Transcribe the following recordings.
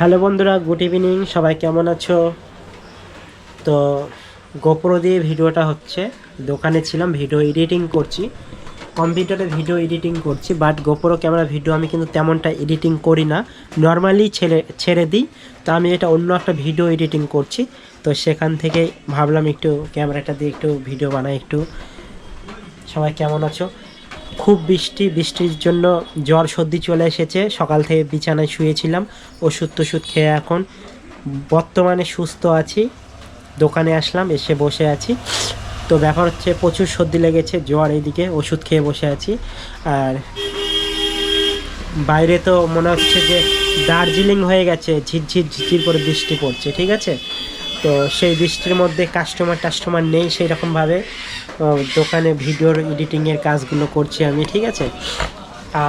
Hello বন্ধুরা, good evening, সবাই কেমন আছো? তো গোপ্রো দিয়ে ভিডিওটা হচ্ছে, দোকানে ছিলাম, ভিডিও এডিটিং করছি, কম্পিউটারে ভিডিও এডিটিং করছি, বাট গোপ্রো ক্যামেরা ভিডিও আমি কিন্তু তেমনটা এডিটিং করি না। নর্মালি ছেড়ে ছেড়ে দিই, তো আমি এটা অন্য একটা ভিডিও এডিটিং করছি, তো সেখান থেকে ভাবলাম একটু ক্যামেরাটা দিয়ে একটু ভিডিও বানাই, একটু। সবাই কেমন আছো? খুব বৃষ্টি, বৃষ্টির জন্য জ্বর সর্দি চলে এসেছে। সকাল থেকে বিছানায় শুয়েছিলাম, ওষুধ টষুধ খেয়ে এখন বর্তমানে সুস্থ আছি। দোকানে আসলাম, এসে বসে আছি। তো ব্যাপার হচ্ছে প্রচুর সর্দি লেগেছে, জ্বর এইদিকে, ওষুধ খেয়ে বসে আছি। আর বাইরে তো মনে হচ্ছে যে দার্জিলিং হয়ে গেছে, ঝিরঝির ঝিরঝির করে বৃষ্টি পড়ছে, ঠিক আছে? তো সেই বৃষ্টির মধ্যে কাস্টমার টাস্টমার নেই সেই রকমভাবে দোকানে ভিডিওর এডিটিংয়ের কাজগুলো করছি আমি, ঠিক আছে?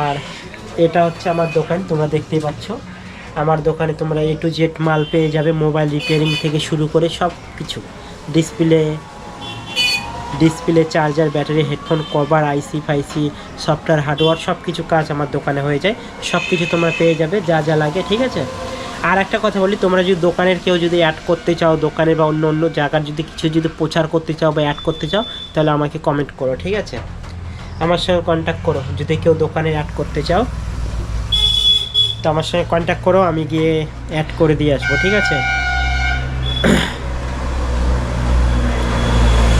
আর এটা হচ্ছে আমার দোকান, তোমরা দেখতেই পাচ্ছ। আমার দোকানে তোমরা এ টু জেড মাল পেয়ে যাবে মোবাইল রিপেয়ারিং থেকে শুরু করে সব কিছু। Display display charger battery headphone cover IC ফাইসি software hardware সব কিছু কাজ আমার দোকানে হয়ে যায়। সব কিছু তোমরা পেয়ে যাবে, যা যা লাগে, ঠিক আছে? আর একটা কথা বলি, তোমরা যদি দোকানের কেউ যদি অ্যাড করতে চাও, দোকানে বা অন্য অন্য জায়গার যদি কিছু যদি প্রচার করতে চাও বা অ্যাড করতে চাও, তাহলে আমাকে কমেন্ট করো, ঠিক আছে? আমার সঙ্গে কন্ট্যাক্ট করো, যদি কেউ দোকানে অ্যাড করতে চাও, তো আমার সঙ্গে কন্ট্যাক্ট করো, আমি গিয়ে অ্যাড করে দিয়ে আসব, ঠিক আছে?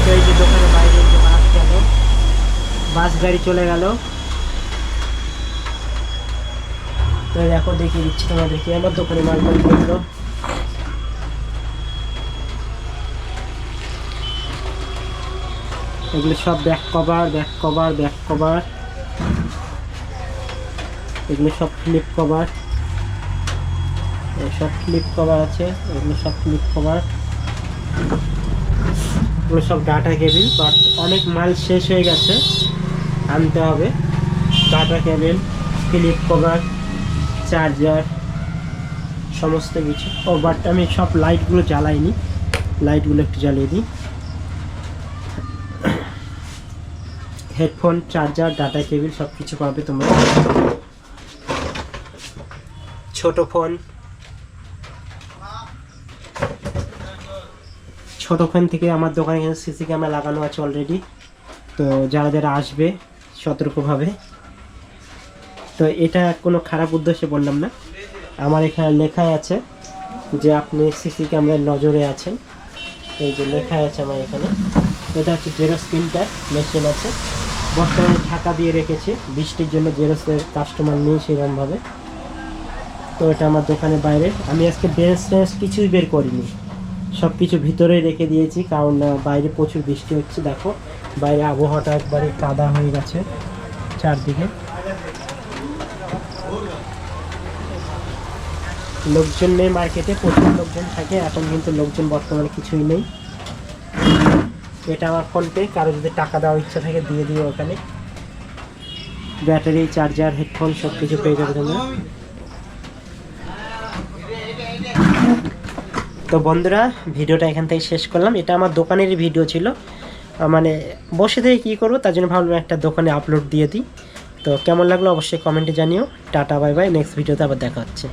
যে দোকানে বাইরে বাস বাস গাড়ি চলে গেল। তো দেখো, দেখিয়ে দিচ্ছি তোমাদেরকে আমার দোকানে মাল মাল করল এগুলো সব back cover back cover back cover এগুলো সব ফ্লিপ কভার সব ফ্লিপ কভার আছে, এগুলো সব ফ্লিপ কভার এগুলো সব ডাটা কেবিল বাট অনেক মাল শেষ হয়ে গেছে, আনতে হবে। Data cable flip cover charger সমস্ত কিছু। ও বাট আমি সব লাইটগুলো জ্বালাইনি। লাইটগুলো একটু জ্বালিয়ে দিই। হেডফোন চার্জার ডাটা কেবিল সব কিছু পাবে তোমরা। ছোট ফোন ছোট ফোন থেকে আমার দোকানে সিসি ক্যামেরা লাগানো আছে অলরেডি তো যারা যারা আসবে সতর্কভাবে। তো এটা কোনো খারাপ উদ্দেশ্যে বললাম না। আমার এখানে লেখা আছে যে আপনি সিসি ক্যামেরার নজরে আছেন। এই যে লেখা আছে আমার এখানে। এটা হচ্ছে জেরক্স প্রিন্টার মেশিন আছে। বর্তমানে ঢাকা দিয়ে রেখেছি। বৃষ্টির জন্য জেরক্সের কাস্টমার নেই সেরকমভাবে। তো এটা আমার দোকানের বাইরে। আমি আজকে বেঞ্চ টেঞ্চ কিছুই বের করিনি। সব কিছু ভিতরেই রেখে দিয়েছি। কারণ বাইরে প্রচুর বৃষ্টি হচ্ছে। দেখো, বাইরে আবহাওয়াটা একবারে কাদা হয়ে গেছে চারদিকে। লোকজন নেই মার্কেটে প্রচুর লোকজন থাকে, এখন কিন্তু লোকজন বর্তমানে কিছুই নেই। এটা আমার ফোনপে, কারও যদি টাকা দেওয়ার ইচ্ছা থাকে, দিয়ে দিও ওখানে। ব্যাটারি চার্জার হেডফোন সব কিছু পেয়ে যাবে তোমরা। তো বন্ধুরা, ভিডিওটা এখান থেকে শেষ করলাম। এটা আমার দোকানেরই ভিডিও ছিল। মানে বসে থেকে কী করব, তার জন্য ভাবলাম একটা দোকানে আপলোড দিয়ে দিই। তো কেমন লাগল অবশ্যই কমেন্টে জানিও। Tata bye bye. নেক্সট ভিডিওতে আবার দেখা হচ্ছে।